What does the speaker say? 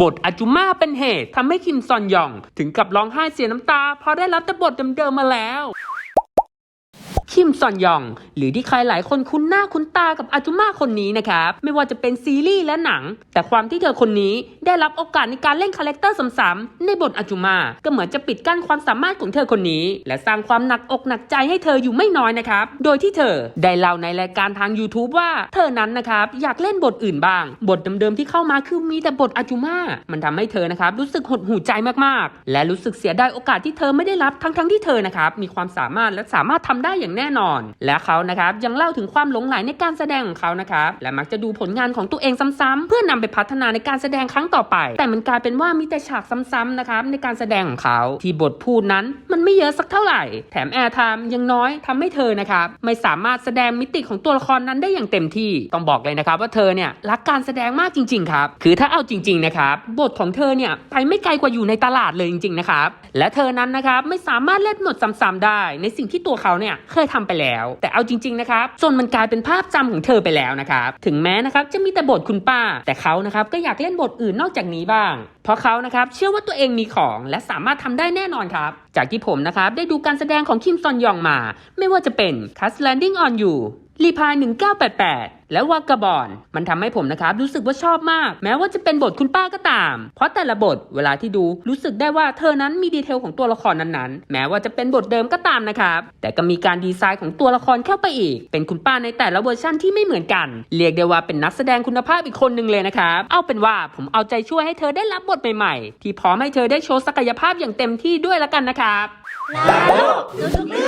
บทอาจุมาเป็นเหตุทำให้คิมซอนยอง ถึงกับร้องไห้เสียน้ำตาเพราะได้รับแต่บทเดิมๆมาแล้ว คิมซอนยอง หรือที่ใครหลายคนคุ้นหน้าคุ้นตากับอาจุมาคนนี้นะครับ ไม่ว่าจะเป็นซีรีส์และหนัง แต่ความที่เธอคนนี้ได้รับโอกาสในการเล่นคาแรคเตอร์ซ้ำๆในบทอาจุมาก็เหมือนจะปิดกั้นความสามารถของเธอคนนี้ และสร้างความหนักอกหนักใจให้เธออยู่ไม่น้อยนะครับ โดยที่เธอได้เล่าในรายการทาง YouTube ว่าเธอนั้นนะครับอยากเล่นบทอื่นบ้าง บทเดิมๆที่เข้ามาคือมีแต่บทอาจุมามันทำให้เธอนะครับรู้สึกหดหู่ใจมากๆ และรู้สึกเสียดายโอกาสที่เธอไม่ได้รับทั้งๆที่เธอนะครับมีความสามารถและสามารถทำได้อย่างแน่นอน และเขานะครับยังเล่าถึงความหลงใหลในการแสดงของเขานะครับและมักจะดูผลงานของตัวเองซ้ำๆเพื่อนำไปพัฒนาในการแสดงครั้งต่อไป แต่มันกลายเป็นว่ามีแต่ฉากซ้ำๆนะครับในการแสดงของเขาที่บทพูดนั้นมันไม่เยอะสักเท่าไหร่ แถมแอร์ไทม์ยังน้อยทำให้เธอนะครับไม่สามารถแสดงมิติของตัวละครนั้นได้อย่างเต็มที่ต้องบอกเลยนะครับว่าเธอเนี่ยรักการแสดงมากจริง ๆ ครับ คือถ้าเอาจริง ๆ นะครับ บทของเธอเนี่ยไปไม่ไกลกว่าอยู่ในตลาดเลยจริง ๆ นะครับ และเธอนั้นนะครับไม่สามารถเล่นบทซ้ำๆได้ ในสิ่งที่ตัวเขาเนี่ยเคยทำไปแล้ว แต่เอาจริงๆนะครับจนมันกลายเป็นภาพจำของเธอไปแล้วนะครับถึงแม้นะครับจะมีแต่บทคุณป้า แต่เขานะครับก็อยากเล่นบทอื่นนอกจากนี้บ้าง เพราะเขานะครับเชื่อว่าตัวเองมีของและสามารถทำได้แน่นอนครับ จากที่ผมนะครับได้ดูการแสดงของคิมซอนยองมา ไม่ว่าจะเป็น Cast Landing on You รีพาย 1988 และวากาบอน มันทำให้ผมนะครับรู้สึกว่าชอบมาก แม้ว่าจะเป็นบทคุณป้าก็ตาม เพราะแต่ละบทเวลาที่ดูรู้สึกได้ว่าเธอนั้นมีดีเทลของตัวละครนั้นๆ แม้ว่าจะเป็นบทเดิมก็ตามนะครับ แต่ก็มีการดีไซน์ของตัวละครเข้าไปอีก เป็นคุณป้าในแต่ละเวอร์ชั่นที่ไม่เหมือนกัน เรียกได้ว่าเป็นนักแสดงคุณภาพอีกคนหนึ่งเลยนะครับ เอาเป็นว่าผมเอาใจช่วยให้เธอได้รับบทใหม่ๆ ที่พร้อมให้เธอได้โชว์ศักยภาพอย่างเต็มที่ด้วยละกันนะครับนาโลกรู้ทุกเรื่อง